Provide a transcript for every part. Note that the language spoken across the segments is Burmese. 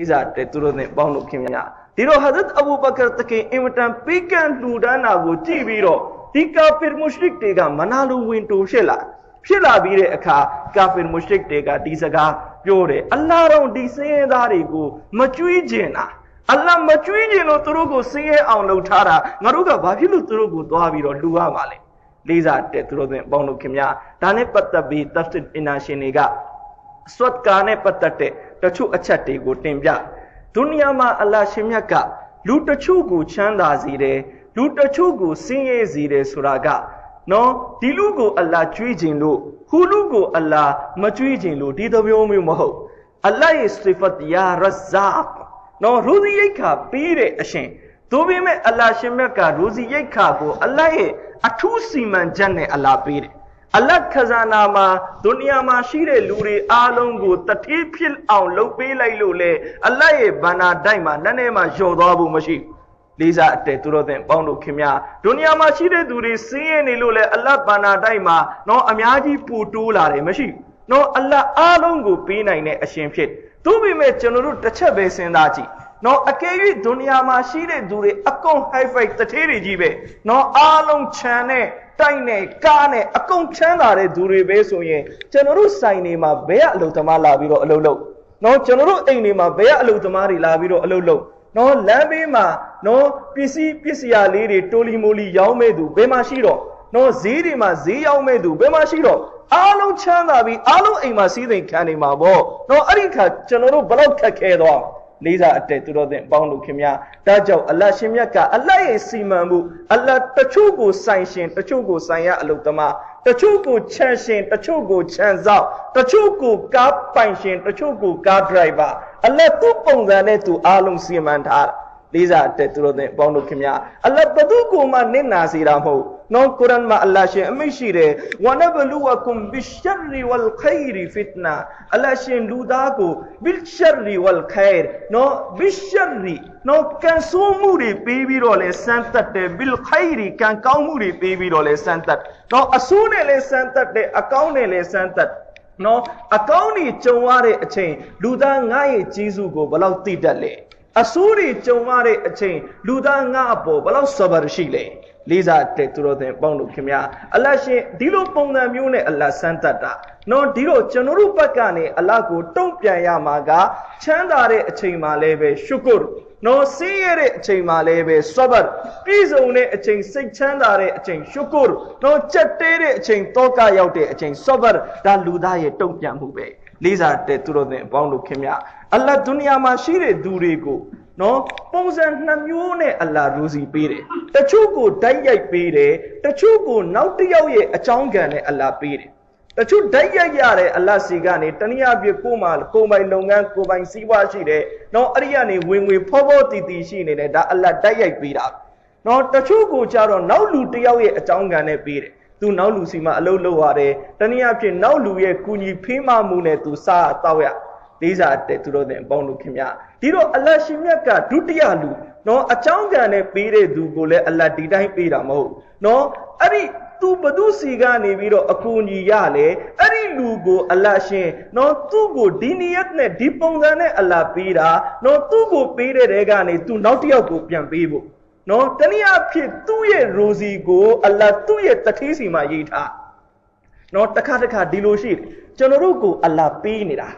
ဒီစားတဲ့သူတို့နဲ့ပေါင်းလို့ခင်ဗျာဒီတော့ Hazrat Abu Bakr တခင်အင်မတန်ပိကန့်လူဒန်းတာကိုကြည့်ပြီးတော့ဒီကာဖီမုရှရစ်တွေကမနာလိုဝင်တိုးဖြစ်လာဖြစ်လာပြီးတဲ့အခါကာဖီမုရှရစ်တွေကဒီစကားပြောတယ်အလ္လာဟ်တော်ဒီစင်းရဲသားတွေကိုမကြွေးကျင်တာအလ္လာဟ်မကြွေးကျင်လို့သူတို့ကိုစင်းရဲအောင်လုပ်ထားတာငါတို့ကဘာဖြစ်လို့သူတို့ကိုသွားပြီးတော့လူရပါလဲလေးစားတဲ့သူတို့နဲ့ပေါင်းလို့ခင်ဗျာဒါနဲ့ပတ်သက်ပြီး tafsir အင်နာရှင်တွေကဆွတ်ကာနဲ့ပတ်သက်တဲ့ တချို့အချက်တွေကိုတင်ပြဒုနီယာမှာအလ္လာဟ်ရှင်မြတ်ကလူတချို့ကိုချမ်းသာစေတယ်လူတချို့ကိုဆင်းရဲစေတယ်ဆိုတာကနော်ဒီလူကိုအလ္လာဟ်ကြွေးခြင်းလို့ဟူလူကိုအလ္လာဟ်မကြွေးခြင်းလို့ဒီသဘောမျိုးမဟုတ်အလ္လာဟ်ရဲ့စိဖတ်ယာရဇာတ်နော်ရူဇီရိတ်ခါပေးတဲ့အရှင်သို့ပေမဲ့အလ္လာဟ်ရှင်မြတ်ကရူဇီရိတ်ခါကိုအလ္လာဟ်ရဲ့အထူးစီမံချက်နဲ့အလ္လာဟ်ပေးတယ် အလတ်ခဇာနာမှာဒုနီယာမှာရှိတဲ့လူတွေအားလုံးကိုတတိဖြစ်အောင်လုပ်ပေးလိုက်လို့လေအလတ်ရဲ့ဗန္နာတိုက်မှာနည်းနည်းမှလျှော်သွားဖို့မရှိလေးစားအတဲသူတော်တဲ့ပေါင်းတို့ခင်ဗျာဒုနီယာမှာရှိတဲ့သူတွေစင်းရဲနေလို့လေအလတ်ဗန္နာတိုက်မှာတော့အများကြီးပူတိုးလာတယ်မရှိတော့အလတ်အားလုံးကိုပေးနိုင်တဲ့အရှင်ဖြစ်သို့ပေမဲ့ကျွန်တော်တို့တစ်ချက်ပဲစဉ်းစားကြည့် နော်အကယ်၍ဒုနီယာမှာရှိတဲ့သူတွေအကုန် high five တထေးတွေကြီးပဲနော်အားလုံးခြံနဲ့တိုက်နဲ့ကားနဲ့အကုန်ချမ်းသာတဲ့သူတွေပဲဆိုရင်ကျွန်တော်တို့ဆိုင်တွေမှာဘယ်ကအလုပ်သမားလာပြီးတော့အလုပ်လုပ်နော်ကျွန်တော်တို့အိမ်တွေမှာဘယ်ကအလုပ်သမားတွေလာပြီးတော့အလုပ်လုပ်နော်လမ်းဘေးမှာနော်ပစ္စည်းပစ္စယလေးတွေတိုလီမိုလီရောင်းမဲ့သူဘယ်မှာရှိတော့နော်ဈေးတွေမှာဈေးရောက်မဲ့သူဘယ်မှာရှိတော့အားလုံးချမ်းသာပြီးအားလုံးအိမ်မှာစီးစိမ်ခံနေမှာပေါ့နော်အဲ့ဒီခါကျွန်တော်တို့ဘလောက်ခက်ခဲသွား လေးစားအတဲ့သူတော်တဲ့ပေါင်းလို့ခင်ဗျာဒါကြောင့်အလတ်ရှင်မြတ်ကအလတ်ရဲ့စီမံမှုအလတ်တချို့ကိုဆိုင်ရှင်တချို့ကိုဆိုင်ရအလုသမားတချို့ကိုချမ်းရှင်တချို့ကိုချမ်းစောက်တချို့ကိုကားပိုင်ရှင်တချို့ကိုကားဒရိုက်ဘာအလတ်သူ့ပုံစံနဲ့သူအားလုံးစီမံထားတာလေးစားတဲ့သူတို့တဲ့ပေါင်းလို့ခင်ဗျာအလတ်ဘသူကိုမှနစ်နာစေတာမဟုတ် နော်ကုရ်အန်မှာအလ္လာဟ်ရှင်အမိန့်ရှိတယ်ဝနဘလူဝကုမ်ဘီရှရီဝလ်ခိုင်ရီဖစ်နာအလ္လာဟ်ရှင်လူသားကိုဘီရှရီဝလ်ခိုင်နော်ဘီရှရီနော်ကန်ဆိုးမှုတွေပေးပြီးတော့လဲစမ်းသက်တယ်ဘီလ်ခိုင်ရီကန်ကောင်းမှုတွေပေးပြီးတော့လဲစမ်းသက်နော်အဆိုးနဲ့လဲစမ်းသက်တယ်အကောင်းနဲ့လဲစမ်းသက်နော်အကောင်းကြီးကြုံရတဲ့အချိန်လူသားငါ့ရဲ့ကြီးစုကိုဘယ်လောက်သိတတ်လဲအဆိုးတွေကြုံရတဲ့အချိန်လူသားငါအပေါ်ဘယ်လောက်ဆဘာရှိလဲ လေးစားတဲ့သူတော်တဲ့ပေါင်းတို့ခင်ဗျာအလတ်ရှင်ဒီလိုပုံစံမျိုးနဲ့အလတ်ဆန်းတတ်တာနော်ဒီတော့ကျွန်တော်တို့ဘက်ကနေအလတ်ကိုတုံ့ပြန်ရမှာကချမ်းသာတဲ့အချိန်မှာလည်းပဲရှုကုရ်နော်ဆင်းရဲတဲ့အချိန်မှာလည်းပဲဆဘတ်ပြည့်စုံတဲ့အချိန်စိတ်ချမ်းသာတဲ့အချိန်ရှုကုရ်နော်ကြက်တဲတဲ့အချိန်တောကရောက်တဲ့အချိန်ဆဘတ်ဒါလူသားရဲ့တုံ့ပြန်မှုပဲလေးစားတဲ့သူတော်တဲ့အပေါင်းတို့ခင်ဗျာအလတ်ဒုနီယာမှာရှိတဲ့သူတွေကို နော်ပုံစံနှမျိုးနဲ့အလာရူစီပေးတယ်တချို့ကိုတိုက်ရိုက်ပေးတယ်တချို့ကိုနောက်တစ်ယောက်ရဲ့အကြောင်းကံနဲ့အလာပေးတယ်တချို့တိုက်ရိုက်ရတဲ့အလတ်စီကနေတနည်းအားဖြင့်ကိုယ်မှာကိုယ်ပိုင်လုပ်ငန်းကိုယ်ပိုင်စီးပွားရှိတယ်နော်အဲ့ဒီကနေဝင်ငွေဖောဖောတီတီရှိနေတယ်ဒါအလတ်တိုက်ရိုက်ပေးတာနော်တချို့ကိုကြတော့နောက်လူတစ်ယောက်ရဲ့အကြောင်းကံနဲ့ပေးတယ်သူနောက်လူစီမှာအလုပ်လုပ်ရတယ်တနည်းအားဖြင့်နောက်လူရဲ့ကုညီဖေးမမှုနဲ့သူစားတော့ရလေးစားတဲ့သူတို့တဲ့အပေါင်းတို့ခင်ဗျာ ဒီတော့အလတ်ရှင်မြတ်ကဒုတိယလူနော်အကြောင်းကံနဲ့ပေးတဲ့သူကိုလည်းအလတ်ဒီတိုင်းပေးတာမဟုတ်နော်အဲ့ဒီသူဘသူစီကနေပြီးတော့အကူအညီရလေအဲ့ဒီလူကိုအလတ်ရှင်နော်သူ့ကိုဒီနီယတ်နဲ့ဒီပုံစံနဲ့အလတ်ပေးတာနော်သူ့ကိုပေးတဲ့တဲကနေသူနောက်တစ်ယောက်ကိုပြန်ပေးဖို့နော်တနည်းအားဖြင့်သူ့ရဲ့ရိုစီကိုအလတ်သူ့ရဲ့တတိစီမှာရေးထားနော်တစ်ခါတစ်ခါဒီလိုရှိတယ်ကျွန်တော်တို့ကိုအလတ်ပေးနေတာ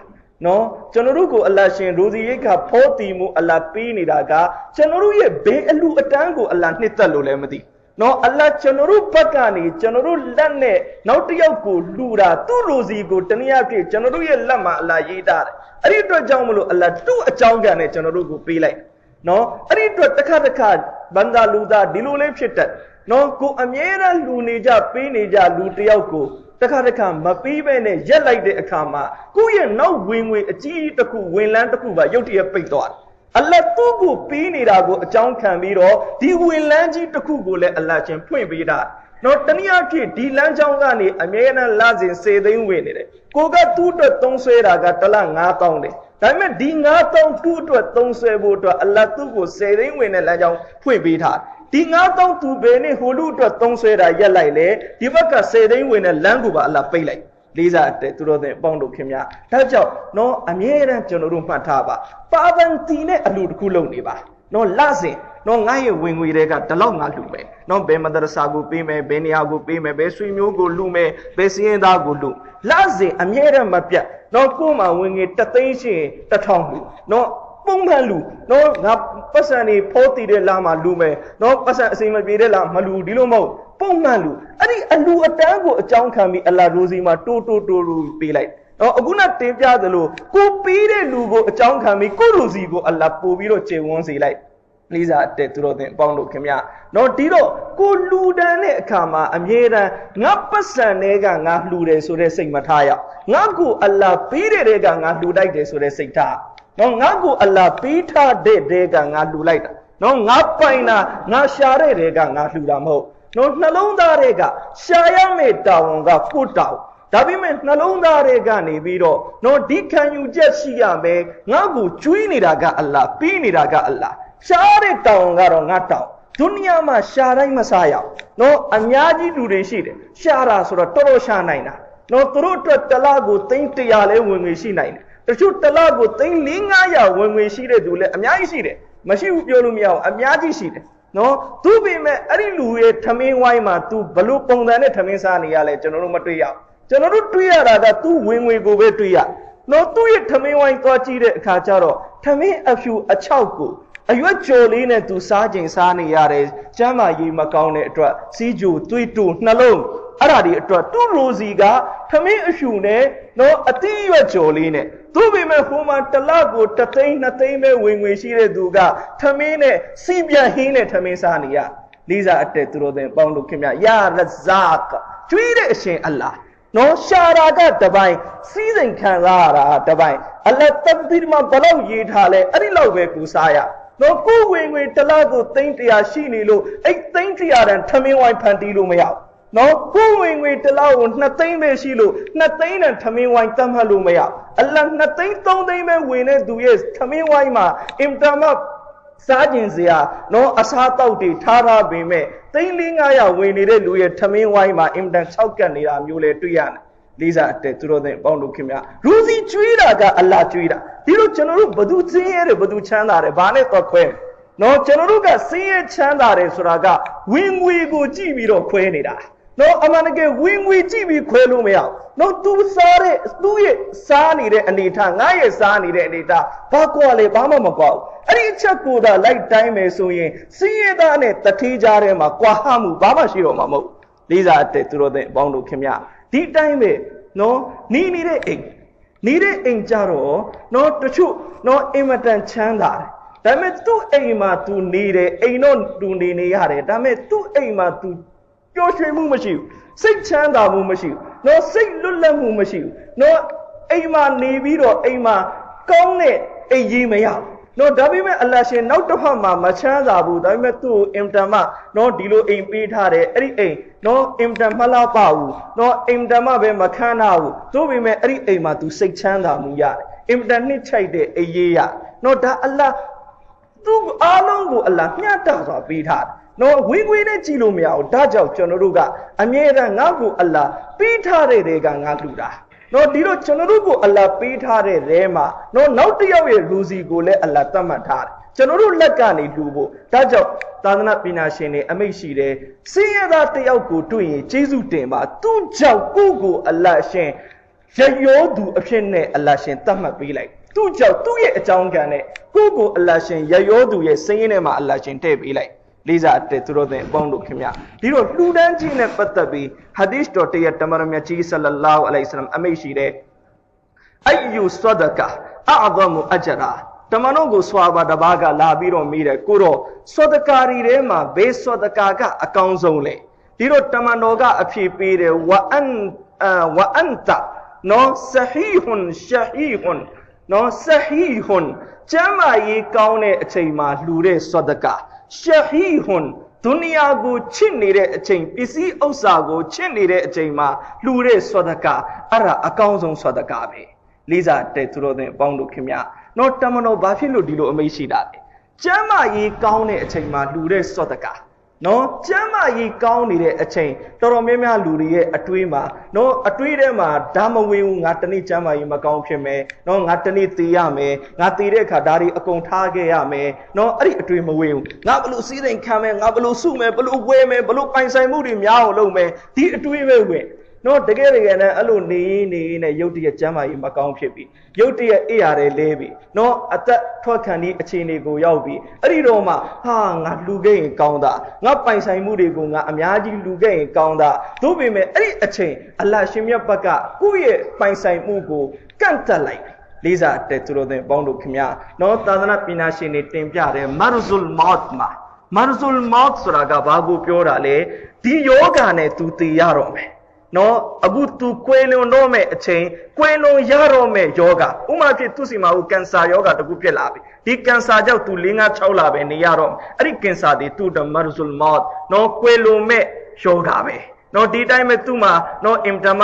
နော်ကျွန်တော်တို့ကိုအလရှင်ရိုဇီရိတ်ခါဖောတီမှုအလပေးနေတာကကျွန်တော်တို့ရဲ့ဘေးအလူအတန်းကိုအလနှစ်သက်လို့လည်းမသိနော်အလကျွန်တော်တို့ဘက်ကနေကျွန်တော်တို့လက်နဲ့နောက်တစ်ယောက်ကိုလှူတာသူ့ရိုဇီကိုတနည်းအားဖြင့်ကျွန်တော်တို့ရဲ့လက်မှာအလရေးတာတယ်အဲ့ဒီအတွက်ကြောင့်မလို့အလသူ့အကြောင်းကံနဲ့ကျွန်တော်တို့ကိုပေးလိုက်နော်အဲ့ဒီအတွက်တစ်ခါတစ်ခါဘန္တာလူသားဒီလိုလေးဖြစ်တတ်နော်ကိုအမြဲတမ်းလူနေကြပေးနေကြလူတယောက်ကို တခါတခါမပြီးပဲနဲ့ရက်လိုက်တဲ့အခါမှာကိုယ့်ရဲ့နောက်ဝင်ငွေအကြီးတစ်ခုဝင်လန်းတစ်ခုပါရုတ်တရက်ပိတ်သွားတယ်အလတ်သူ့ကိုပြီးနေတာကိုအကြောင်းခံပြီးတော့ဒီဝင်လန်းကြီးတစ်ခုကိုလည်းအလတ်ချင်းဖွင့်ပေးတာနော်တနည်းအားဖြင့်ဒီလမ်းကြောင်းကနေအမြဲတမ်းလစဉ်စေသိန်းဝင်နေတယ်ကိုကသူ့အတွက်သုံးဆွဲတာကတစ်လ9000တယ်ဒါပေမဲ့ဒီ9000သူ့အတွက်သုံးဆွဲဖို့အတွက်အလတ်သူ့ကိုစေသိန်းဝင်တဲ့လမ်းကြောင်းဖွင့်ပေးထား ဒီ9000သူဘယ်နဲ့ဟိုလူအတွက်သုံးဆွဲတာရက်လိုက်လေဒီဘက်ကစေသိန်းဝင်တဲ့လမ်းကိုပါအလတ်ပိတ်လိုက်လေးစားတဲ့သူတော်တဲ့အပေါင်းတို့ခင်ဗျာဒါကြောင့်နော်အမြဲတမ်းကျွန်တော်တို့မှတ်ထားပါပါဗန်တီနဲ့အလူတစ်ခုလုပ်နေပါနော်လစဉ်နော်ငါရဲ့ဝင်ငွေတွေကဒီလောက်ငါလှူမယ်နော်ဘယ်မဒရစာကိုပေးမယ်ဘယ်နေရာကိုပေးမယ်ဘယ်ဆွေမျိုးကိုလှူမယ်ဘယ်စည်ရင်သားကိုလှူလစဉ်အမြဲတမ်းမပြတ်နော်ကိုယ်မှာဝင်ငွေတသိန်းရှိရင်တစ်ထောင်လှူနော် ပုံမှန်လူနော်ငါပတ်စံနေဖိုးတည်တဲ့လာမှာလူမယ်နော်ပတ်စံအစိမ်မပြေတဲ့လာမလူဒီလိုမဟုတ်ပုံမှန်လူအဲ့ဒီအလူအတန်းကိုအကြောင်းခံပြီးအလာရိုစီမှာတိုးတိုးတိုးတိုးပေးလိုက်နော်အခုနတင်ပြသလိုကိုပေးတဲ့လူကိုအကြောင်းခံပြီးကိုရိုစီကိုအလာပို့ပြီးတော့ကျေဝန်းစေလိုက်လေးစားတဲ့သူတော်တင်အပေါင်းတို့ခင်ဗျနော်ဒီတော့ကိုလူတန်းတဲ့အခါမှာအမြဲတမ်းငါပတ်စံတွေကငါလှူတယ်ဆိုတဲ့စိတ်မထားရငါကိုအလာပေးတဲ့တွေကငါလှူတိုက်တယ်ဆိုတဲ့စိတ်ထား နော်ငါကိုအလာပေးထားတဲ့တွေကငါလှူလိုက်တာနော်ငါပိုင်တာငါရှာတဲ့တွေကငါလှူတာမဟုတ်နော်နှလုံးသားတွေကရှာရမယ့်တာဝန်ကကိုတောင်ဒါပေမဲ့နှလုံးသားတွေကနေပြီးတော့နော်ဒီခံယူချက်ရှိရမယ်ငါ့ကိုကျွေးနေတာကအလ္လာပြီးနေတာကအလ္လာရှားတဲ့တောင်းကတော့ငါတောင်းဒုနီယာမှာရှားတိုင်းမစားရအောင်နော်အများကြီးလူတွေရှိတယ်ရှားတာဆိုတော့တော်တော်ရှားနိုင်တာနော်သူတို့အတွက်တလားကိုသိန်း100လဲဝင်ငွေရှိနိုင်တယ် တချို့တလားကိုသိန်း400ဝင်ငွေရှိတဲ့သူလည်းအများကြီးရှိတယ်မရှိဘူးပြောလို့မရဘူးအများကြီးရှိတယ်နော်သူပေမဲ့အဲ့ဒီလူရဲ့ထမင်းဝိုင်းမှာ तू ဘလို့ပုံစံနဲ့ထမင်းစားနေရလဲကျွန်တော်တို့မတွေ့ရဘူးကျွန်တော်တို့တွေ့ရတာက तू ဝင်ငွေကိုပဲတွေ့ရနော်သူ့ရဲ့ထမင်းဝိုင်းသွားကြည့်တဲ့အခါကျတော့ထမင်းအဖြူအချောက်ကိုအရွက်ကြော်လေးနဲ့သူစားကျင်စားနေရတယ်ကျမ်းမာရေးမကောင်းတဲ့အတွက်စီးကြိုတွေးတူနှလုံး အဲ့ဒါဒီအတွက်သူ့ရိုစီကထမင်းအဖြူနဲ့နော်အတိအရွက်ကြော်လေးနဲ့သူ့ပေမဲ့ဟိုမှာတလကိုတသိန်းနှစ်သိန်းပဲဝင်ငွေရှိတဲ့သူကထမင်းနဲ့စီးပြန်ဟင်းနဲ့ထမင်းစားနေရလေးစားအတက်သူတို့တဲ့ပေါင်းလို့ခင်ဗျယာရဇာကကျွေးတဲ့အရှင်အလ္လာဟ်နော်ရှာရာကတပိုင်းစီးစိမ်ခံစားရတာတပိုင်းအလတ်တပီမှာဘလောက်ရေးထားလဲအဲ့ဒီလောက်ပဲကူစားရနော်ကိုဝင်ငွေတလားကိုသိန်း100ရှိနေလို့အဲ့သိန်း100တန်ထမင်းဝိုင်းဖန်တီးလို့မရဘူး နော်ကိုဝင်ငွေတလားကို2သိန်းပဲရှိလို့2သိန်းတန်ထမင်းဝိုင်းတတ်မှတ်လို့မရအလတ်2သိန်း3သိန်းပဲဝင်တဲ့သူရဲ့ထမင်းဝိုင်းမှာအင်တာမတ်စားကျင်စရာနော်အစားတောက်တွေထားထားပေမဲ့သိန်း400ဝင်နေတဲ့လူရဲ့ထမင်းဝိုင်းမှာအင်တန်၆ကတ်နေတာမျိုးလဲတွေ့ရတယ်လေးစားအတက်သူတော်တဲ့အပေါင်းတို့ခင်ဗျာရူစီကျွေးတာကအလာကျွေးတာဒီလိုကျွန်တော်တို့ဘသူစင်းရဲတယ်ဘသူချမ်းသာတယ်ဘာနဲ့တော့ခွဲနော်ကျွန်တော်တို့ကစင်းရဲချမ်းသာတယ်ဆိုတာကဝင်ငွေကိုကြည့်ပြီးတော့ခွဲနေတာ နော်အမှန်တကယ်ဝင်ငွေကြည့်ပြီးခွဲလို့မရဘူးနော်သူစားတဲ့သူ့ရဲ့စားနေတဲ့အနေထားငါရဲ့စားနေတဲ့အနေထားဘာကွာလဲဘာမှမကွာဘူးအဲ့ဒီအချက်ကိုသာလိုက်တိုင်းမယ်ဆိုရင်စင်းရဲသားနဲ့တထေးကြားထဲမှာကွာဟမှုဘာမှရှိတော့မှာမဟုတ်လေးစားတဲ့သူတို့တဲ့အပေါင်းတို့ခင်ဗျာဒီတိုင်းပဲနော်နီးနေတဲ့အိမ်နေတဲ့အိမ်ကြတော့နော်တချို့နော်အင်မတန်ချမ်းသာတယ်ဒါပေမဲ့သူ့အိမ်မှာ तू နေတယ်အိမ်တော့ तू နေနေရတယ်ဒါပေမဲ့သူ့အိမ်မှာ तू ပျော်ရွှင်မှုမရှိဘူးစိတ်ချမ်းသာမှုမရှိဘူးနော်စိတ်လွတ်လပ်မှုမရှိဘူးနော်အိမ်မှာနေပြီးတော့အိမ်မှာကောင်းတဲ့အိမ်ကြီးမရဘူးနော်ဒါပေမဲ့အလရှင်နောက်တစ်ဖက်မှာမချမ်းသာဘူးဒါပေမဲ့သူ့ကိုအင်တန်မှနော်ဒီလိုအိမ်ပေးထားတယ်အဲ့ဒီအိမ်နော်အင်တန်မလားပါဘူးနော်အင်တန်မှပဲမခမ်းနာဘူးသို့ပေမဲ့အဲ့ဒီအိမ်မှာ तू စိတ်ချမ်းသာမှုရတယ်အင်တန်နှစ်ချိုက်တဲ့အိမ်ရေးရနော်ဒါအလသူ့အားလုံးကိုအလမျှတစွာပေးထားတယ် နော်ဝင်းဝင်းနဲ့ကြည့်လို့မရဘူးဒါကြောင့်ကျွန်တော်တို့ကအမြဲတမ်းငါ့ကိုအလ္လာပေးထားတဲ့တွေကငါလူတာနော်ဒီတော့ကျွန်တော်တို့ကိုအလ္လာပေးထားတဲ့ထဲမှာနော်နောက်တစ်ယောက်ရဲ့လူစီကိုလည်းအလ္လာသတ်မှတ်ထားတယ်ကျွန်တော်တို့လက်ကနေလူဖို့ဒါကြောင့်သာသနာပညာရှင်တွေအမိတ်ရှိတယ်စင်းရသားတယောက်ကိုတွေ့ရင်ကျေးဇူးတင်ပါသူ့ကြောင့်ကိုယ့်ကိုအလ္လာရှင်ရရောသူအဖြစ်နဲ့အလ္လာရှင်သတ်မှတ်ပေးလိုက်သူ့ကြောင့်သူ့ရဲ့အကြောင်းကံနဲ့ကိုယ့်ကိုအလ္လာရှင်ရရောသူရဲ့စင်းရင်းထဲမှာအလ္လာရှင်ထည့်ပေးလိုက် လေးစားတဲ့သူတို့တဲ့အပေါင်းတို့ခင်ဗျဒီတော့လှူဒန်းခြင်းနဲ့ပတ်သက်ပြီးဟာဒီသ်တော်တရတမရမြတ်ကြီးဆလလောအလိုင်ဆလမ်အမိတ်ရှိတဲ့အိယူဆဒကာအအဇမအဂျရာတမန်တော်ကိုဆွာပါတပါးကလာပြီးတော့မိတယ်ကိုတော့ဆွဒကာရီထဲမှာဘေးဆွဒကာကအကောင်းဆုံးလေဒီတော့တမန်တော်ကအဖြေပေးတယ်ဝအန်ဝအန်တာနော်ဆဟီဟွန်ရှဟီဟွန်နော်ဆဟီဟွန်ကျမ်းမာရေးကောင်းတဲ့အချိန်မှာလှူတဲ့ဆွဒကာ ရှဟီဟွန်ဒုနီယာကိုချစ်နေတဲ့အချိန်ပစ္စည်းဥစ္စာကိုချစ်နေတဲ့အချိန်မှာလှူတဲ့ဆွဒကာအဲ့ဒါအကောင်းဆုံးဆွဒကာပဲလေးစားတဲ့သူတော်တဲ့အပေါင်းတို့ခင်ဗျာတော့တမန်တော်ဘာဖြစ်လို့ဒီလိုအမိတ်ရှိတာလဲကျမ်းမာရေးကောင်းတဲ့အချိန်မှာလှူတဲ့ဆွဒကာ နော်ကျမ်းမာရေးကောင်းနေတဲ့အချိန်တော်တော်များများလူတွေရဲ့အတွေးမှာနော်အတွေးထဲမှာဓာမဝင်ဘူးငါတနေ့ကျမ်းမာရေးမကောင်းဖြစ်မယ်နော်ငါတနေ့သေရမယ်ငါသေတဲ့အခါဒါတွေအကုန်ထားခဲ့ရမယ်နော်အဲ့ဒီအတွေးမဝင်ဘူးငါဘလို့စီးစိမ်ခံမယ်ငါဘလို့စုမယ်ဘလို့ဝဲမယ်ဘလို့ပိုင်ဆိုင်မှုတွေများအောင်လုပ်မယ်ဒီအတွေးပဲဝင် နော်တကယ်တကယ်နဲ့အဲ့လိုနေနေနဲ့ရုတ်တရက်ကျမ်းမာရေးမကောင်းဖြစ်ပြီရုတ်တရက်အိရတယ်လဲပြီနော်အသက်ထွက်ခံဒီအခြေအနေကိုရောက်ပြီအဲ့ဒီတော့မှဟာငါလူခဲ့ရင်ကောင်းတာငါပိုင်ဆိုင်မှုတွေကိုငါအများကြီးလူခဲ့ရင်ကောင်းတာသို့ပေမဲ့အဲ့ဒီအချိန်အလရှင်မြတ်ဘက်ကကိုယ့်ရဲ့ပိုင်ဆိုင်မှုကိုကန့်တက်လိုက်လေးစားတဲ့သူတို့တဲ့ပေါင်းတို့ခင်ဗျာနော်သာသနာပညာရှင်တွေတင်ပြတယ်မာရဇူလ်မော့မှာမာရဇူလ်မော့ဆိုတာကဘာကိုပြောတာလဲဒီယောဂာနဲ့သူတည်ရတော့မယ် နော်အခုသူကွယ်လွန်တော့မဲ့အချိန်ကွယ်လွန်ရတော့မဲ့ယောဂဥမာဖြစ်သူစီမှာဟိုကင်ဆာယောဂတကူဖြစ်လာပြီဒီကင်ဆာကြောင့်သူ၄၅6လပဲနေရတော့အဲ့ဒီကင်ဆာတွေသူ့တမရဇူလ်မော့နော်ကွယ်လွန်မဲ့ယောဂပဲနော်ဒီတိုင်းမဲ့သူ့မှာနော်အင်တမ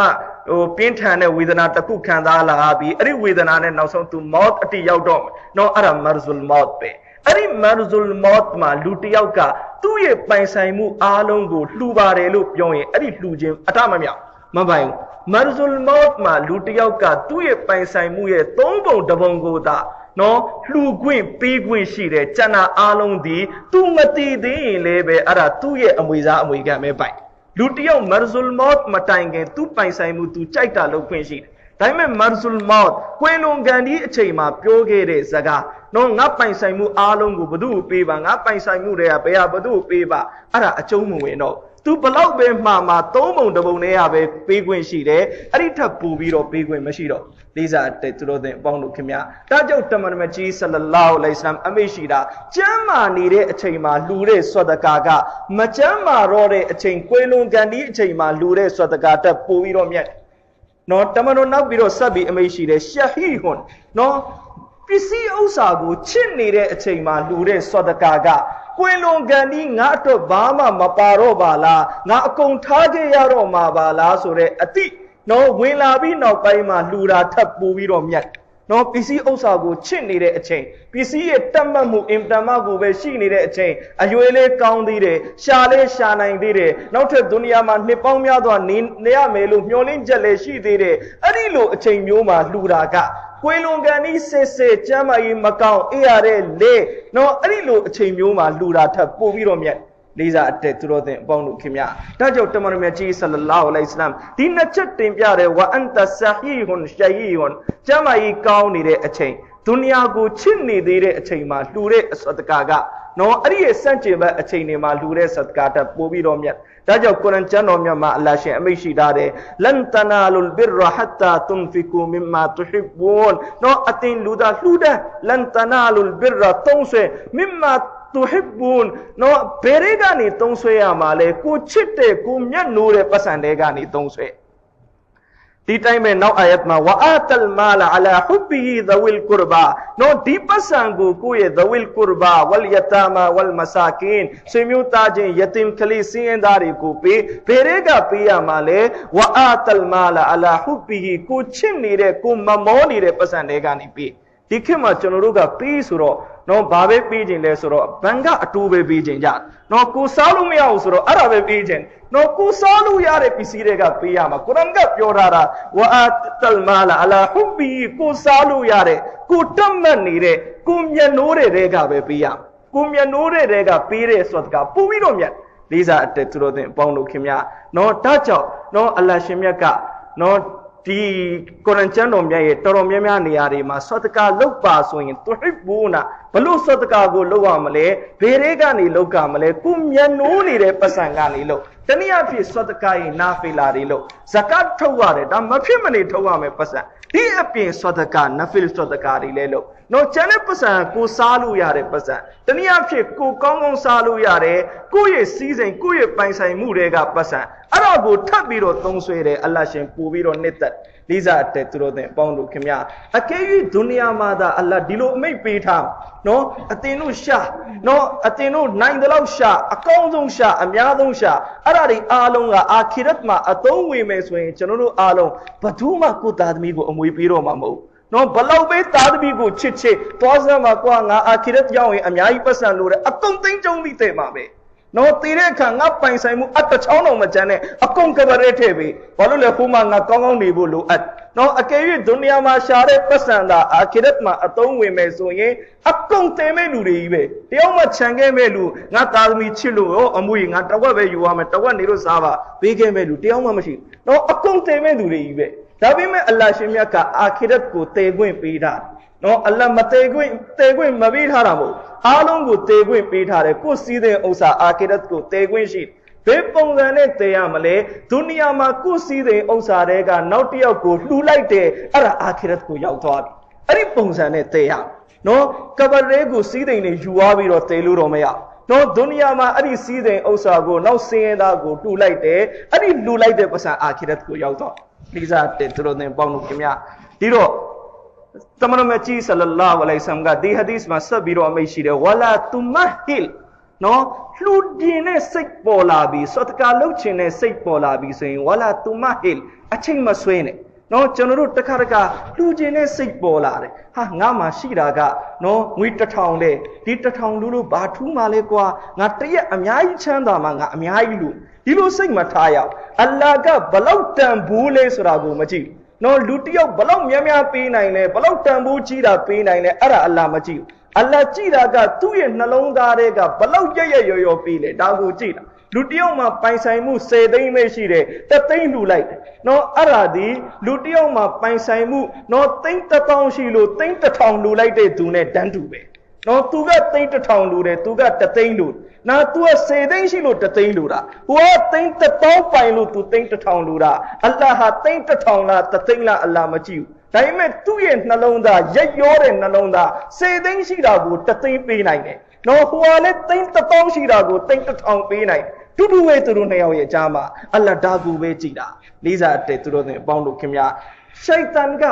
ဟိုပြင်းထန်တဲ့ဝေဒနာတစ်ခုခံစားလာပြီးအဲ့ဒီဝေဒနာနဲ့နောက်ဆုံးသူမော့အတိရောက်တော့နော်အဲ့ဒါမရဇူလ်မော့ပဲ အဲ့ဒီမရဇူလ်မော့မှာလူတစ်ယောက်ကသူ့ရဲ့ပိုင်ဆိုင်မှုအားလုံးကိုလှူပါတယ်လို့ပြောရင်အဲ့ဒီလှူခြင်းအထမမြောက်မပိုင်ဘူးမရဇူလ်မော့မှာလူတစ်ယောက်ကသူ့ရဲ့ပိုင်ဆိုင်မှုရဲ့သုံးပုံတစ်ပုံကိုသာနော်လှူခွင့်ပေးခွင့်ရှိတယ်ကျန်တာအားလုံးဒီသူမတည်သေးရင်လည်းပဲအဲ့ဒါသူ့ရဲ့အမွေစားအမွေခံပဲပိုင်လူတယောက်မရဇူလ်မော့မတိုင်ခင်သူပိုင်ဆိုင်မှုသူကြိုက်တာလုပ်ခွင့်ရှိတယ်ဒါပေမဲ့မရဇူလ်မော့ကွေလွန်ကန်ဒီအချိန်မှာပြောခဲ့တဲ့စကား နော်ငါပိုင်ဆိုင်မှုအားလုံးကိုဘသူ့ကိုပေးပါငါပိုင်ဆိုင်မှုတွေကဘယ်ဟာဘသူ့ကိုပေးပါအဲ့ဒါအကျုံးမဝင်တော့သူဘလောက်ပဲမှားမှာသုံးပုံတစ်ပုံနဲ့ရပဲပေးခွင့်ရှိတယ်အဲ့ဒီထပ်ပူပြီးတော့ပေးခွင့်မရှိတော့လေးစားတဲ့သူတို့တဲ့အပေါင်းတို့ခင်ဗျာဒါကြောင့်တမန်တော်ကြီးဆလလောလဟ်အလိုင်အမိရှိတာကျမ်းမာနေတဲ့အချိန်မှာလူတဲ့ဆွတ်တကာကမကျမ်းမာတော့တဲ့အချိန်ကွေလွန်ကန်ဒီအချိန်မှာလူတဲ့ဆွတ်တကာတက်ပို့ပြီးတော့မြတ်နော်တမန်တော်နောက်ပြီးတော့ဆက်ပြီးအမိရှိတယ်ရှဟီဟွန်နော် ပစ္စည်းဥစ္စာကိုချစ်နေတဲ့အချိန်မှာလူတဲ့ဆွတ်တကာကကွင်လွန်ကန်ဒီငါအတွက်ဘာမှမပါတော့ပါလားငါအကုန်ထားခဲ့ရတော့မှာပါလားဆိုတဲ့အတိနော်ဝင်လာပြီးနောက်ပိုင်းမှာလူတာထပ်ပူပြီးတော့မြတ်နော်ပစ္စည်းဥစ္စာကိုချစ်နေတဲ့အချိန်ပစ္စည်းရဲ့တက်မှတ်မှုအင်တမကိုပဲရှိနေတဲ့အချိန်အရွယ်လေးကောင်းသေးတယ်ရှာလေးရှာနိုင်သေးတယ်နောက်ထပ်ဒုနီယာမှာနှစ်ပေါင်းများစွာနေနေရမယ်လို့မျှော်လင့်ချက်လည်းရှိသေးတယ်အဲ့ဒီလိုအချိန်မျိုးမှာလူတာက ကွေလွန်ကန်ဤစစ်စစ်ကျမ်းမာရေးမကောင်းအေးရတဲ့လေနော်အဲ့ဒီလိုအချိန်မျိုးမှာလူတာထပ်ပို့ပြီးတော့မြတ်လေးစားအတက်သူတော်တဲ့အပေါင်းတို့ခင်ဗျာဒါကြောင့်တမန်တော်မြတ်ကြီးဆလလောအလိုင်စလမ်ဒီနှစ်ချက်တင်ပြတယ်ဝအန်တဆဟီဟွန်ရှယီဟွန်ကျမ်းမာရေးကောင်းနေတဲ့အချိန်ဒုနီယာကိုချစ်နေသေးတဲ့အချိန်မှာလှူတဲ့အစတကာကနော်အဲ့ဒီရဲ့စန့်ကျင်ဘက်အချိန်တွေမှာလှူတဲ့စတကာတက်ပို့ပြီးတော့မြတ် ဒါကြောင့်ကုရ်အန်ကျမ်းတော်မြတ်မှာအလ္လာဟ်ရှင်အမိန့်ရှိထားတယ်လန်တနာလုလ်ဘီရဟတ်တာတွန်ဖီကူမင်မာတူဟစ်ဘွန်နော်အတင်လူတာလှူတဲ့လန်တနာလုလ်ဘီရသုံးဆွေမင်မာတူဟစ်ဘွန်နော်ဘယ်တွေကနေသုံးဆွဲရမှာလဲကိုချစ်တဲ့ကိုမျက်နှိုးတဲ့ပတ်စံတွေကနေသုံးဆွဲ ဒီတိုင်းပဲနောက်အာယတ်မှာဝအာတလ်မာလာအလာဟူဘီဒဝီလ်ကူရဘာနော်ဒီပတ်စံကိုကိုယ့်ရဲ့ဒဝီလ်ကူရဘာဝလ်ယတာမာဝလ်မဆာကင်ဆွေမျိုးသားချင်းယတိမ်ကလေးစင်းရင်သားတွေကိုပေးဘယ်တွေကပေးရမှာလဲဝအာတလ်မာလာအလာဟူဘီကိုချစ်နေတဲ့ကိုမမောနေတဲ့ပတ်စံတွေကနေပေးဒီခေတ်မှာကျွန်တော်တို့ကပေးဆိုတော့ နော်ဘာပဲပေးခြင်းလဲဆိုတော့ဘန်ကအတူပဲပေးခြင်းကြနော်ကိုစားလို့မရဘူးဆိုတော့အဲ့ဒါပဲပေးခြင်းနော်ကိုစားလို့ရတဲ့ပစ္စည်းတွေကပေးရမှာကုရ်အာန်ကပြောထားတာဝအာတလ်မာလာအလာဟူဘီကိုစားလို့ရတဲ့ကိုတတ်မှတ်နေတဲ့ကိုမျက်နှိုးတဲ့တွေကပဲပေးရမှာကိုမျက်နှိုးတဲ့တွေကပေးတဲ့ဆိုတော့ပို့ပြီးတော့မြတ်လေးစားအတက်သူတို့တဲ့အပေါင်းတို့ခင်ဗျာနော်ဒါကြောင့်နော်အလရှင်မြတ်ကနော် ဒီကုရ်အန်ကျမ်းတော်မြတ်ရဲ့တော်တော်များများနေရာတွေမှာဆွတ်တကာလုတ်ပါဆိုရင်တူဟစ်ဘူနာဘလို့ဆွတ်တကာကိုလုတ်ရမလဲဘေးတွေကနေလုတ်ကမလဲကုမျက်နိုးနေတဲ့ပတ်စံကနေလုတ်တနည်းအားဖြင့်ဆွတ်တကာရဲ့နာဖီလာတွေလုတ်ဇကတ်ထုတ်ရတယ်ဒါမဖြစ်မနေထုတ်ရမယ်ပတ်စံ ဒီအပြင်ဆွတ်တကာနဖီလ်ဆွတ်တကာတွေလည်းလုတ်နော်ကျန်တဲ့ပတ်စံကိုစားလို့ရတဲ့ပတ်စံတနည်းအားဖြင့်ကိုကောင်းကောင်းစားလို့ရတယ်ကိုယ့်ရဲ့စီးစိမ်ကိုယ့်ရဲ့ပိုင်ဆိုင်မှုတွေကပတ်စံအဲ့ဒါကိုထပ်ပြီးတော့သုံးဆွဲတယ်အလရှင်ပို့ပြီးတော့နှစ်သက် လေးစားတဲ့သူတို့တဲ့အပေါင်းတို့ခင်ဗျာအကယ်၍ဒုနီယာမှာသာအလ္လာဒီလိုအမိတ်ပေးထားနော်အတင်တို့ရှာနော်အတင်တို့နိုင်တဲ့လောက်ရှာအကောင်းဆုံးရှာအများဆုံးရှာအဲ့ဒါတွေအားလုံးကအာခိရတ်မှာအသုံးဝင်မယ်ဆိုရင်ကျွန်တော်တို့အားလုံးဘသူမှကိုယ်သားသမီးကိုအမွေပေးတော့မှာမဟုတ်နော်ဘလောက်ပဲသားသမီးကိုချစ်ချစ်သွားစမ်းမှာကွာငါအာခိရတ်ရောက်ရင်အများကြီးပတ်စံလို့တယ်အကုန်သိမ့်ကြုံပြီးတဲ့မှာပဲ နော်တည်တဲ့အခါငါပိုင်ဆိုင်မှုအတချောင်းတော်မကျန်နဲ့အကုန်ကပရဲထည့်ပြီဘာလို့လဲခုမှငါကောင်းကောင်းနေဖို့လိုအပ်နော်အကယ်၍ဒုနီယာမှာရှာတဲ့ပတ်စံသာအာခိရတ်မှာအသုံးဝင်မယ်ဆိုရင်အကုန်တင်မဲ့လူတွေကြီးပဲတယောက်မှခြံခဲ့မဲ့လူငါသားသမီးချစ်လို့ရောအမွေငါတဝက်ပဲယူရမယ်တဝက်နေလို့စားပါပေးခဲ့မဲ့လူတယောက်မှမရှိနော်အကုန်တင်မဲ့လူတွေကြီးပဲဒါပေမဲ့အလ္လာဟ်ရှင်မြတ်ကအာခိရတ်ကိုတည်ခွင့်ပေးတာ နော်အလ္လာဟ်မတည်ခွင့်တည်ခွင့်မပေးထားတာမဟုတ်အားလုံးကိုတည်ခွင့်ပေးထားတယ်ကိုယ်စည်းတဲ့ဥစ္စာအာခိရတ်ကိုတည်ခွင့်ရှိဘယ်ပုံစံနဲ့တည်ရမလဲဒုနီယာမှာကိုယ်စည်းတဲ့ဥစ္စာတွေကနောက်တစ်ယောက်ကိုလှူလိုက်တယ်အဲ့ဒါအာခိရတ်ကိုရောက်သွားပြီအဲ့ဒီပုံစံနဲ့တည်ရနော်ကဘရဲကိုစည်းတဲ့နေယူသွားပြီးတော့တည်လို့တော့မရနော်ဒုနီယာမှာအဲ့ဒီစည်းတဲ့ဥစ္စာကိုနောက်စင်းရသားကိုလှူလိုက်တယ်အဲ့ဒီလှူလိုက်တဲ့ပတ်စံအာခိရတ်ကိုရောက်သွားလိစားတဲ့သူတို့သင်ပေါင်းလို့ခင်ဗျာဒီတော့ သမရမကြီးဆလလာဝအလိုင်ဆမ်ကဒီဟာဒီစ်မှာဆက်ပြီးတော့အမိတ်ရှိတယ်ဝလာတူမဟီလ်နော်လှူဒင်တဲ့စိတ်ပေါ်လာပြီးစောတကာလှုပ်ချင်တဲ့စိတ်ပေါ်လာပြီးဆိုရင်ဝလာတူမဟီလ်အချိန်မဆွေးနဲ့နော်ကျွန်တော်တို့တစ်ခါတစ်ခါလှူကျင်တဲ့စိတ်ပေါ်လာတယ်ဟာငါမှရှိတာကနော်ငွေတစ်ထောင်လေဒီတစ်ထောင်လူလို့ဘာထူးမှလဲကွာငါတရက်အများကြီးချမ်းသာမှငါအများကြီးလို့ဒီလိုစိတ်မထားရအောင်အလ္လာဟ်ကဘလောက်တန်ဘူးလဲဆိုတာကိုမကြည့် နော်လူတယောက်ဘလောက်များများပေးနိုင်လဲဘလောက်တန်ဖိုးကြီးတာပေးနိုင်လဲအဲ့ဒါအလ္လာဟ်မကြည့်ဘူးအလ္လာဟ်ကြည့်တာကသူ့ရဲ့နှလုံးသားတွေကဘလောက်ရရရော်ရော်ပေးလဲဒါကိုကြည့်တာလူတယောက်မှာပိုင်ဆိုင်မှု10သိန်းပဲရှိတယ်တသိန်းလူလိုက်တယ်နော်အဲ့ဒါဒီလူတယောက်မှာပိုင်ဆိုင်မှုနော်သိန်းတစ်ထောင်ရှိလို့သိန်းတစ်ထောင်လူလိုက်တဲ့သူနဲ့တန်းတူပဲ နော်သူကသိန်းတစ်ထောင်လူတယ်သူကတသိန်းလူနာ तू က10သိန်းရှိလို့တသိန်းလူတာဟိုကသိန်းတစ်သောင်းပိုင်လို့ तू သိန်းတစ်ထောင်လူတာအလ္လာဟ်ဟာသိန်းတစ်ထောင်လားတသိန်းလားအလ္လာဟ်မကြည့်ဘူးဒါပေမဲ့သူ့ရဲ့နှလုံးသားရက်ရောတဲ့နှလုံးသား10သိန်းရှိတာကိုတသိန်းပေးနိုင်တယ်နော်ဟိုကလည်းသိန်းတစ်သောင်းရှိတာကိုသိန်းတစ်ထောင်ပေးနိုင်တူတူပဲသူတို့နှစ်ယောက်ရဲ့ကြားမှာအလ္လာဟ်ဒါကူပဲကြည်တာလေးစားတဲ့သူတို့တွေအပေါင်းတို့ခင်ဗျာရှိုက်တန်က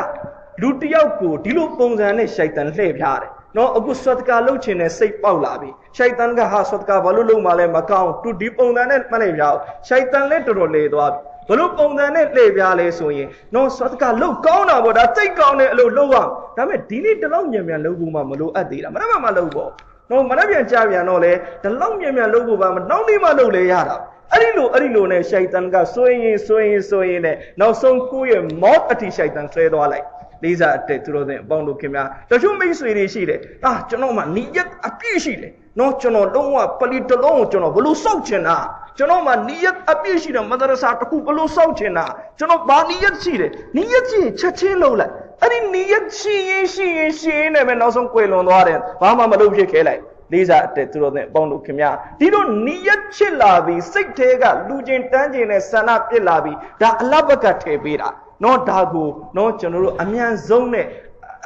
လူတယောက်ကိုဒီလိုပုံစံနဲ့ရှိုက်တန်လှည့်ဖြားတယ် နော်အခုဆွတ်ကာလှုပ်ချင်တဲ့စိတ်ပေါက်လာပြီရှိုက်တန်ကဟာဆွတ်ကာဘာလို့လှုပ်မှလဲမကောင်းသူဒီပုံစံနဲ့မလှည့်ဖြားရှိုက်တန်လည်းတော်တော်လေသွားပြီဘလို့ပုံစံနဲ့လှည့်ပြားလဲဆိုရင်နော်ဆွတ်ကလှုပ်ကောင်းတာပေါ့ဒါစိတ်ကောင်းတဲ့အလုပ်လှုပ်ရဒါပေမဲ့ဒီနေ့တလောက်မြန်မြန်လှုပ်ဖို့မှမလိုအပ်သေးတာမနေ့မှမလှုပ်ပေါ့နော်မနေ့ပြန်ကြပြန်တော့လေဒီလောက်မြန်မြန်လှုပ်ဖို့ပါမနောက်နေ့မှလှုပ်လဲရတာအဲ့ဒီလိုအဲ့ဒီလိုနဲ့ရှိုက်တန်ကဆွေးရင်ဆွေးရင်ဆွေးရင်နဲ့နောက်ဆုံးကိုယ့်ရဲ့မော့အတိရှိုက်တန်ဆွဲသွားလိုက် လေးစားတဲ့သူတို့တဲ့အပေါင်းတို့ခင်ဗျာတချို့မိတ်ဆွေတွေရှိတယ်အာကျွန်တော်မှနီးရက်အပြည့်ရှိတယ်နော်ကျွန်တော်လုံးဝပလီတလုံးကိုကျွန်တော်ဘလို့စောက်ချင်တာကျွန်တော်မှနီးရက်အပြည့်ရှိတယ်မဒရစာတစ်ခုဘလို့စောက်ချင်တာကျွန်တော်ဘာနီးရက်ရှိတယ်နီးရက်ရှိရင်ချက်ချင်းလုံးလိုက်အဲ့ဒီနီးရက်ရှိရင်ရှိရင်ရှိရင်နဲ့ပဲနောက်ဆုံးကွယ်လွန်သွားတယ်ဘာမှမလုပ်ဖြစ်ခဲလိုက်လေးစားတဲ့သူတို့တဲ့အပေါင်းတို့ခင်ဗျာဒီလိုနီးရက်ချစ်လာပြီးစိတ်သေးကလူချင်းတန်းချင်းနဲ့ဆန္ဒပြစ်လာပြီးဒါအလဘကထည့်ပေးတာ နော်ဒါကိုနော်ကျွန်တော်တို့အမြန်ဆုံးနဲ့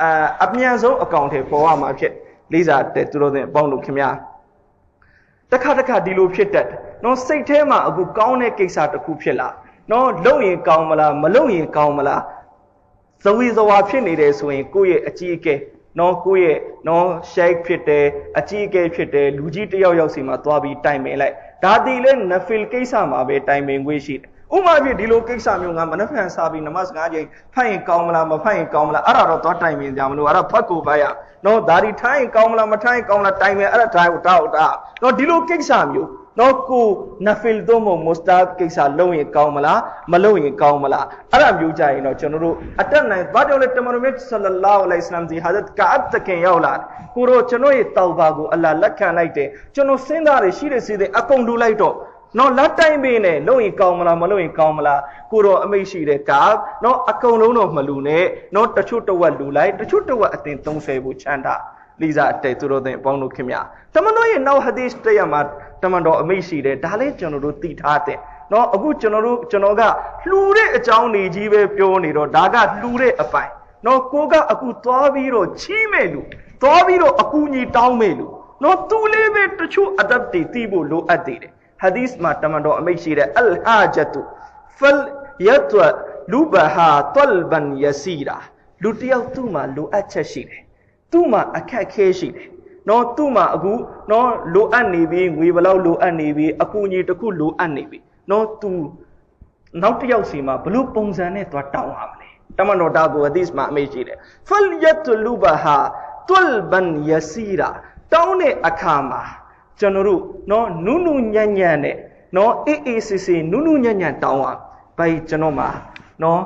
အာအမြန်ဆုံးအကောင့်ထဲပေါ်ရမှာဖြစ်လေးစားတဲ့သူတို့တဲ့အပေါင်းတို့ခင်ဗျာတခါတခါဒီလိုဖြစ်တတ်တယ်နော်စိတ်ထဲမှာအခုကောင်းတဲ့ကိစ္စတစ်ခုဖြစ်လာနော်လုပ်ရင်ကောင်းမလားမလုပ်ရင်ကောင်းမလားဇဝီဇဝါဖြစ်နေတယ်ဆိုရင်ကိုယ့်ရဲ့အကြီးအကဲနော်ကိုယ့်ရဲ့နော်ရှိုက်ဖြစ်တယ်အကြီးအကဲဖြစ်တယ်လူကြီးတယောက်ယောက်စီမှာသွားပြီးတိုင်ပင်လိုက်ဒါဒီလဲနဖီလ်ကိစ္စမှာပဲတိုင်ပင်ခွင့်ရှိတယ် ဥမာပြဒီလိုကိစ္စမျိုးငါမနှဖန်စားပြီးနမတ်၅ချိန်ဖတ်ရင်ကောင်းမလားမဖတ်ရင်ကောင်းမလားအဲ့ဒါတော့သွားတိုင်ပင်ကြမလို့အဲ့ဒါဖတ်ကိုပါရနော်ဒါဒီထိုင်းရင်ကောင်းမလားမထိုင်းရင်ကောင်းမလားတိုင်ပင်အဲ့ဒါထိုင်းတောက်တာနော်ဒီလိုကိစ္စမျိုးနော်ကိုနဖီလ်တို့မို့မုစတာကိစ္စလုပ်ရင်ကောင်းမလားမလုပ်ရင်ကောင်းမလားအဲ့ဒါမျိုးကြရင်တော့ကျွန်တော်တို့အတက်နိုင်ဘာကြောင့်လဲတမန်တော်မြတ်ဆလလာလဟ်အလိုင်စလမ်ဒီဟာဇတ်ကာတ်တခင်ရောက်လာကိုတော့ကျွန်တော်ရဲ့တောက်ပါကိုအလ္လာဟ်လက်ခံလိုက်တယ်ကျွန်တော်စဉ်းစားရရှိတဲ့စီးတဲ့အကုန်လူလိုက်တော့ နော်လက်တိုင်ပေးနေလုပ်ရင်ကောင်းမလားမလုပ်ရင်ကောင်းမလားကိုတော့အမိတ်ရှိတဲ့ကာနော်အကုန်လုံးတော့မလူနဲ့နော်တချို့တဝက်လူလိုက်တချို့တဝက်အတင်30ဘူးချမ်းတာလီဇာအတဲသူတို့တဲ့အပေါင်းတို့ခင်ဗျာတမန်တော်ရဲ့နောက်ဟာဒီစ်တရားမှာတမန်တော်အမိတ်ရှိတယ်ဒါလေးကျွန်တော်တို့သိထားတဲ့နော်အခုကျွန်တော်တို့ကျွန်တော်ကလှူတဲ့အကြောင်းနေကြီးပဲပြောနေတော့ဒါကလှူတဲ့အပိုင်နော်ကိုကအခုသွားပြီးတော့ချီးမဲ့လူသွားပြီးတော့အကူညီတောင်းမဲ့လူနော်သူလေးပဲတချို့အဒပ်တွေသိဖို့လိုအပ်သေးတယ် ဟာဒီစ်မှာတမန်တော်အမိတ်ရှိတဲ့အလ်ဟာဂျတူဖလ်ယတ်ဝလူဘဟာတလ်ဘန်ယစီရာလူတယောက်သူ့မှာလိုအပ်ချက်ရှိတယ်သူ့မှာအခက်ခဲရှိတယ်နော်သူ့မှာအခုနော်လိုအပ်နေပြီငွေဘလောက်လိုအပ်နေပြီအကူအညီတစ်ခုလိုအပ်နေပြီနော်သူနောက်တစ်ယောက်စီမှာဘလို့ပုံစံနဲ့သွားတောင်းရမလဲတမန်တော်ဒါကိုဟဒီစ်မှာအမိတ်ရှိတယ်ဖလ်ယတ်လူဘဟာတလ်ဘန်ယစီရာတောင်းတဲ့အခါမှာ ကျွန်တော်တို့နော်နုနုညံ့ညံ့နဲ့နော်အေးအေးဆေးဆေးနုနုညံ့ညံ့တောင်းอ่ะဘိုင်ကျွန်တော်မှာနော်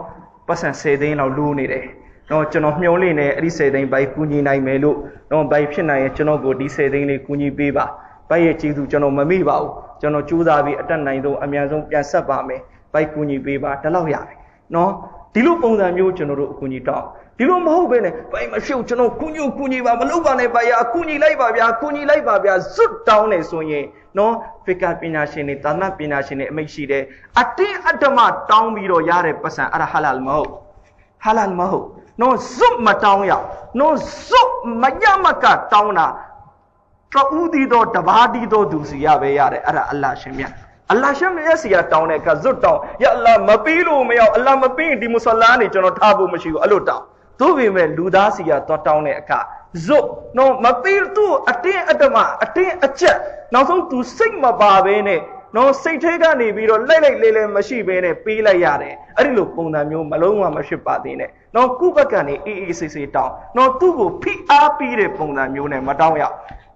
ပတ်စံ10သိန်းလောက်လိုးနေတယ်နော်ကျွန်တော်မျှော်လင့်နေအဲ့ဒီ10သိန်းဘိုင်ကူညီနိုင်မယ်လို့နော်ဘိုင်ဖြစ်နိုင်ရင်ကျွန်တော်ကိုဒီ10သိန်းလေးကူညီပေးပါဘိုင်ရဲ့ကျေးဇူးကျွန်တော်မမေ့ပါဘူးကျွန်တော်ကြိုးစားပြီးအတက်နိုင်ဆုံးအများဆုံးပြန်ဆက်ပါမယ်ဘိုင်ကူညီပေးပါဒါတော့ရတယ်နော်ဒီလိုပုံစံမျိုးကျွန်တော်တို့အကူအညီတောင်း ဒီလိုမဟုတ်ပဲနဲ့ဘိုင်မရှုပ်ကျွန်တော်ကုညုကုညီပါမလုပ်ပါနဲ့ဗျာအကူညီလိုက်ပါဗျာအကူညီလိုက်ပါဗျာဇွတ်တောင်းနေဆိုရင်နော်ဖိကပညာရှင်တွေသာသနာပညာရှင်တွေအမိတ်ရှိတယ်အတင်းအဓမ္မတောင်းပြီးတော့ရတဲ့ပတ်စံအဲ့ဒါဟာလာလ်မဟုတ်ဟာလာလ်မဟုတ်နော်ဇွတ်မတောင်းရနော်ဇွတ်မညမကတောင်းတာတဦးတည်တော့တပါးတည်တော့သူစီရပဲရတယ်အဲ့ဒါအလ္လာဟ်ရှင်မြတ်အလ္လာဟ်ရှင်မြတ်စီကတောင်းတဲ့အခါဇွတ်တောင်းရအလ္လာဟ်မပြီးလို့မရအောင်အလ္လာဟ်မပြီးရင်ဒီမုဆလာနေကျွန်တော်ထားဖို့မရှိဘူးအဲ့လိုတောင်း သို့ပေမဲ့လူသားစီကသွားတောင်းတဲ့အခါဇွတ်နော်မပြီးသူ့အတင်းအဓမ္မအတင်းအကျက်နောက်ဆုံးသူစိတ်မပါဘဲနဲ့နော်စိတ်ထဲကနေပြီးတော့လိုက်လိုက်လေးလေးမရှိဘဲနဲ့ပေးလိုက်ရတယ်အဲ့ဒီလိုပုံစံမျိုးမလုံးဝမဖြစ်ပါသေးနဲ့နော်ကုဘက်ကနေအေးအေးဆေးဆေးတောင်းနော်သူ့ကိုဖိအားပေးတဲ့ပုံစံမျိုးနဲ့မတောင်းရ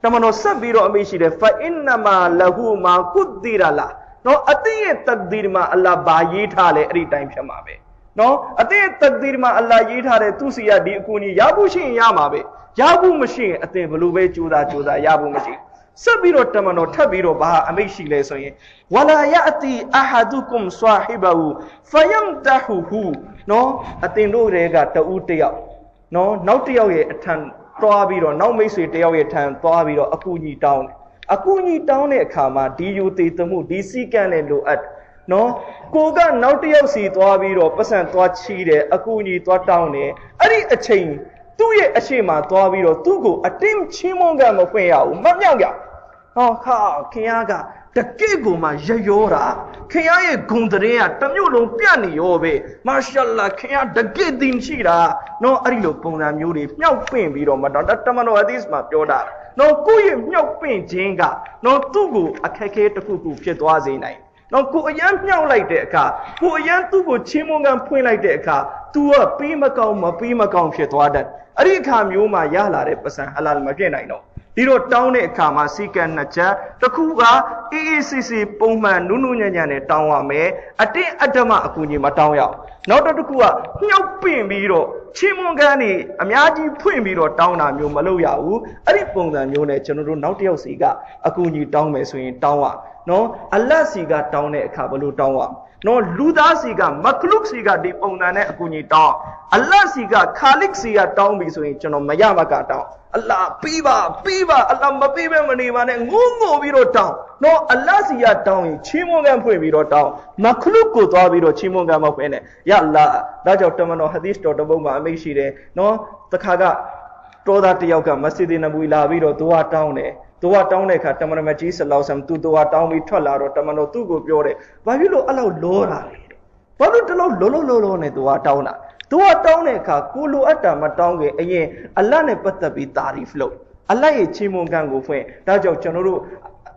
တမန်တော်ဆက်ပြီးတော့အမိရှိတယ်ဖာအင်နမာလဟူမာကုဒီရလာနော်အတင်းရဲ့တဒီမှာအလ္လာဟ်ဘာရေးထားလဲအဲ့ဒီတိုင်းဖြစ်မှာပဲ နော်အတင်းရဲ့တဒီမှာအလ္လာဟ်ရေးထားတဲ့သူစီရဒီအကူကြီးရဖို့ရှိရင်ရမှာပဲရဖို့မရှိရင်အတင်းဘလို့ပဲကြိုးစားကြိုးစားရဖို့မရှိဆက်ပြီးတော့တမန်တော်ထပ်ပြီးတော့ဘာအမိတ်ရှိလဲဆိုရင်ဝလာယအတီအဟာဒုကုမ်ဆွာဟီဘူဖယမ်တဟူဟူနော်အတင်းတို့တွေကတဦးတယောက်နော်နောက်တယောက်ရဲ့အထံသွားပြီးတော့နောက်မိတ်ဆွေတယောက်ရဲ့ထံသွားပြီးတော့အကူကြီးတောင်းတယ်အကူကြီးတောင်းတဲ့အခါမှာဒီယူသေးသမှုဒီစီကံနဲ့လိုအပ် နော်ကိုကနောက်တယောက်စီသွားပြီးတော့ပတ်စံသွားချီးတယ်အကူကြီးသွားတောင်းတယ်အဲ့ဒီအချိန်သူ့ရဲ့အရှိမသွားပြီးတော့သူ့ကိုအတင်းချင်းမွန်ကမဖွင့်ရဘူးမမြောက်ရဟောခါခင်ဗျားကတကယ့်ကိုမှရရောတာခင်ဗျားရဲ့ဂုံတရင်ကတစ်မျိုးလုံးပြတ်နေရောပဲမာရှာလာခင်ဗျားတကယ့်တင်ရှိတာနော်အဲ့ဒီလိုပုံစံမျိုးတွေမြောက်ပင့်ပြီးတော့မတော်တမန်တော်ဟဒီစ်မှာပြောတာနော်ကိုယ့်ရဲ့မြောက်ပင့်ခြင်းကနော်သူ့ကိုအခက်ခဲတစ်ခုခုဖြစ်သွားစေနိုင် နော်ကိုအရန်မြောက်လိုက်တဲ့အခါကိုအရန်သူ့ကိုချင်းမွန်ကန်ဖွင့်လိုက်တဲ့အခါ तू ကပေးမကောင်းမပေးမကောင်းဖြစ်သွားတတ်အဲ့ဒီအခါမျိုးမှာရလာတဲ့ပစံဟလာမပြည့်နိုင်တော့ဒီတော့တောင်းတဲ့အခါမှာစီကံနှစ်ချက်တစ်ခုကအေးအေးဆေးဆေးပုံမှန်နုနုညံ့ညံ့နဲ့တောင်းရမယ်အတင်းအဓမ္မအကူကြီးမတောင်းရအောင်နောက်တစ်ခုကမြှောက်ပင့်ပြီးတော့ချင်းမွန်ကန်နေအများကြီးဖွင့်ပြီးတော့တောင်းတာမျိုးမလုပ်ရဘူးအဲ့ဒီပုံစံမျိုးနဲ့ကျွန်တော်တို့နောက်တစ်ယောက်စီကအကူကြီးတောင်းမယ်ဆိုရင်တောင်းရ နော်အလတ်စီကတောင်းတဲ့အခါဘယ်လိုတောင်းရနော်လူသားစီကမကလုကစီကဒီပုံစံနဲ့အကူကြီးတောင်းအလတ်စီကခါလစ်စီကတောင်းပြီဆိုရင်ကျွန်တော်မရမကတောင်းအလ္လာပြီးပါပြီးပါအလ္လာမပြီးပဲမနေပါနဲ့ငိုးငိုပြီးတော့တောင်းနော်အလ္လာစီကတောင်းရင်ချီးမွမ်းကံဖွင့်ပြီးတော့တောင်းမခလုကိုသွားပြီးတော့ချီးမွမ်းကံမဖွင့်နဲ့ယအလ္လာဒါကြောင့်တမန်တော်ဟဒီစ်တော်တပုတ်မှာအမိတ်ရှိတယ်နော်တခါကတောသားတယောက်ကမစဂျစ်နဘူလာပြီးတော့သူကတောင်းတယ် သူကတောင်းတဲ့အခါတမန်တော်မကြီးဆလောဆမ်သူသူကတောင်းပြီးထွက်လာတော့တမန်တော်သူ့ကိုပြောတယ်ဘာဖြစ်လို့အဲ့လောက်လောတာလဲဘာလို့တလောက်လောလောလောလောနဲ့သူကတောင်းတာသူကတောင်းတဲ့အခါကိုလိုအပ်တာမတောင်းခင်အရင်အလတ်နဲ့ပတ်သက်ပြီးတာရီဖလို့အလတ်ရဲ့ချီးမွမ်းကံကိုဖွင့်ဒါကြောင့်ကျွန်တော်တို့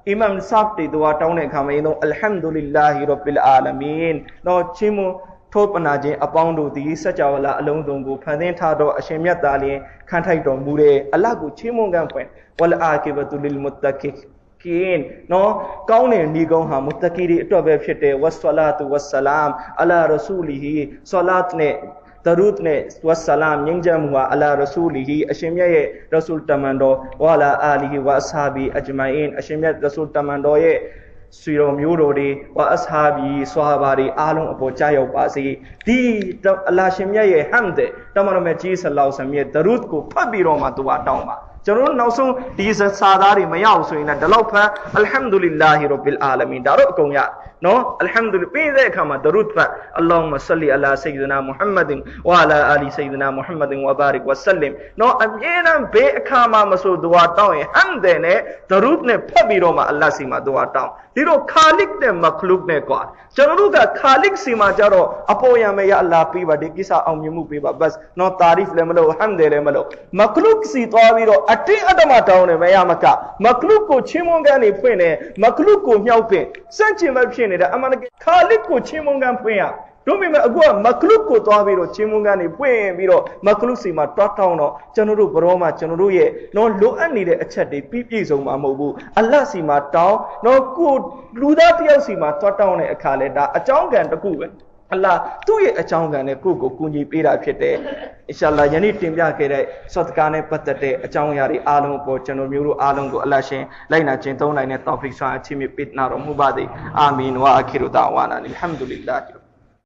အီမမ်ဆပ်တေသူကတောင်းတဲ့အခါမှာရင်တော့အလ်ဟမ်ဒူလ illah ရဘ်ဘီလ်အာလမင်တော့ချီးမွမ်း ထိုးပနာခြင်းအပေါင်းတို့သည်စัจ java လာအလုံးစုံကိုဖန်ဆင်းထားသောအရှင်မြတ်သားလျင်ခံထိုက်တော်မူတဲ့အလတ်ကိုချီးမွမ်းကံဖွင့်ဝလအာကိဘတူလ lil muttaqin ကင်းနော်ကောင်းတဲ့ဤကုန်းဟာမုတကီတွေအတွက်ပဲဖြစ်တယ်ဝတ်ဆလာတုဝတ်ဆလမ်အလာရဆူလီဟီဆလတ်နဲ့ဒရုဒ်နဲ့ဝတ်ဆလမ်ငြိမ်းချမ်းမှုဟာအလာရဆူလီဟီအရှင်မြတ်ရဲ့ရဆူလ်တမန်တော်ဝါလာအာလီဟီဝါအဆဟာဘီအဂျမိုင်အင်အရှင်မြတ်ရဆူလ်တမန်တော်ရဲ့ ဆွေတော်မျိုးတော်တွေဝါအဆဟာဘီဆွာဟာဘာတွေအားလုံးအပေါ်ကြားရောက်ပါစေဒီအလာရှင်မြတ်ရဲ့ဟမ်ဒ်တမန်တော်မြတ်ကြီးဆလောဆမ်ရဲ့ဒရုဒ်ကိုဖတ်ပြီးတော့မှသူကတောင်းပါကျွန်တော်တို့နောက်ဆုံးဒီစာသားတွေမရအောင်ဆိုရင်လည်းဒီလောက်ဖတ်အလ်ဟမ်ဒူလ illah ရဘ်ဘီလ်အာလမင်ဒါတော့အကုန်ရနော်အလ်ဟမ်ဒူလပြီးတဲ့အခါမှာဒရုဒ်ဖတ်အလ္လာဟ်မဆလီအလာဆယဒနာမုဟမ္မဒင်ဝါလာအာလီဆယဒနာမုဟမ္မဒင်ဝဘာရစ်ဝဆလမ်နော်အမြဲတမ်းဘေးအခါမှာမဆိုဒူဝါတောင်းရင်ဟမ်ဒဲနဲ့ဒရုဒ်နဲ့ဖတ်ပြီးတော့မှအလ္လာဟ်စီမှာဒူဝါတောင်းဒီတော့ခါလစ်နဲ့မခလုကနဲ့ကွာကျွန်တော်တို့ကခါလစ်စီမှာကြတော့အပေါ်ရမယ်ရအလ္လာဟ်ပေးပါဒီကိစ္စအောင်မြင်မှုပေးပါဘတ်နော်တာရီဖ်လည်းမလို့ဟမ်ဒဲလည်းမလို့မခလုကစီသွားပြီးတော့အတင်းအဓမ္မတောင်းတယ်မရမကမခလုကိုချင်းမွန်ကန်နေဖွင့်တယ်မခလုကိုမြှောက်ပင်စန့်ကျင်မဲ့ဖြစ်နေတဲ့အမှန်တကယ်ခါလစ်ကိုချင်းမွန်ကန်ဖွင့်ရ တို့မိမဲ့အခုကမကလုတ်ကိုသွားပြီးတော့ချင်းမွန်းကနေပွင့်ပြီးတော့မကလုတ်စီမှာတွားတောင်းတော့ကျွန်တော်တို့ဘရောမှာကျွန်တော်တို့ရဲ့နော်လိုအပ်နေတဲ့အချက်တွေပြည့်ပြည့်စုံမှာမဟုတ်ဘူးအလတ်စီမှာတောင်းနော်ကိုလူသားတယောက်စီမှာတွားတောင်းတဲ့အခါလဲဒါအကြောင်းကံတစ်ခုပဲအလ္လာသူ့ရဲ့အကြောင်းကံနဲ့ကိုယ့်ကိုကူညီပေးတာဖြစ်တယ်။အင်ရှာအလ္လာယနေ့တင်ပြခဲ့တဲ့ဆော့တကာနဲ့ပတ်သက်တဲ့အကြောင်းအရာတွေအားလုံးပေါ်ကျွန်တော်မျိုးတို့အားလုံးကိုအလ္လာရှင်လိုက်နာကျင့်သုံးနိုင်တဲ့တောဖစ်ဆွမ်းအချင်းမြပေးနာတော်မူပါစေ။အာမင်ဝါအခီရူဒါဝါနာအလ်ဟမ်ဒူလ illah